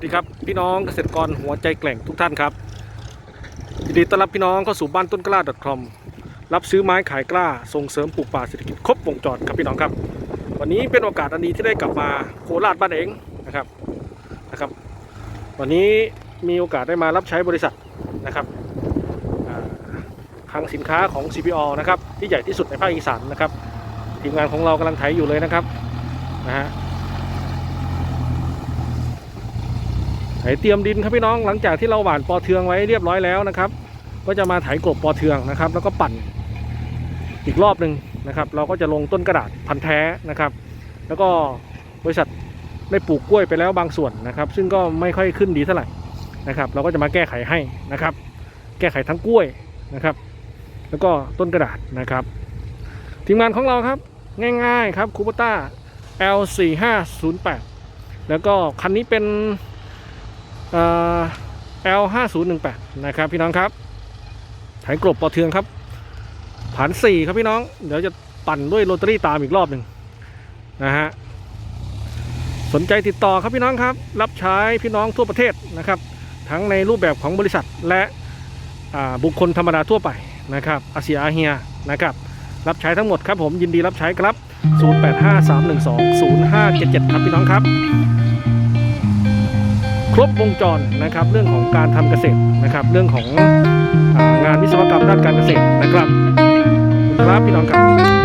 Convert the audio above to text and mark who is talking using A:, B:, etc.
A: วัสดีครับพี่น้องเกษตรกรหัวใจแกร่งทุกท่านครับยินดีต้อนรับพี่น้องเข้าสู่บ้านต้นกล้า .com รับซื้อไม้ขายกล้าส่งเสริมปลูกป่าเศรษฐกิจครบวงจรครับพี่น้องครับ วันนี้เป็นโอกาสอันดีที่ได้กลับมาโคราชบ้านเองนะครับนะครับ วันนี้มีโอกาสได้มารับใช้บริษัทนะครับอ่าคลังสินค้าของ CPO นะครับที่ใหญ่ที่สุดในภาคอีสานนะครับทีมงานของเรากำลังไถอยู่เลยนะครับนะฮะ ไถเตรียมดินครับพี่น้องหลังจากที่เราหว่านปอเทืองไว้เรียบร้อยแล้วนะครับ ก็จะมาไถกบปอเทืองนะครับ แล้วก็ปั่นอีกรอบหนึ่งนะครับ เราก็จะลงต้นกระดาษพันธุ์แท้นะครับ แล้วก็บริษัทได้ปลูกกล้วยไปแล้วบางส่วนนะครับ ซึ่งก็ไม่ค่อยขึ้นดีเท่าไหร่นะครับ เราก็จะมาแก้ไขให้นะครับ แก้ไขทั้งกล้วยนะครับ แล้วก็ต้นกระดาษนะครับ ทีมงานของเราครับง่ายๆครับคูปต้า L4508 แล้วก็คันนี้เป็น L 5 0 1 8นะครับพี่น้องครับไถกลบปอเทืองครับผ่านสี่ครับพี่น้อง เดี๋ยวจะปั่นด้วยโรตารี่ตามอีกรอบหนึ่งนะฮะสนใจติดต่อครับพี่น้องครับ รับใช้พี่น้องทั่วประเทศนะครับ ทั้งในรูปแบบของบริษัทและบุคคลธรรมดาทั่วไปนะครับอาเซียอาเฮียนะครับ รับใช้ทั้งหมดครับผมยินดีรับใช้ครับ 0853120577 ครับพี่น้องครับ ครบวงจรนะครับ เรื่องของการทำเกษตรนะครับ เรื่องของงานวิศวกรรมด้านการเกษตรนะครับขอบคุณครับพี่น้องครับ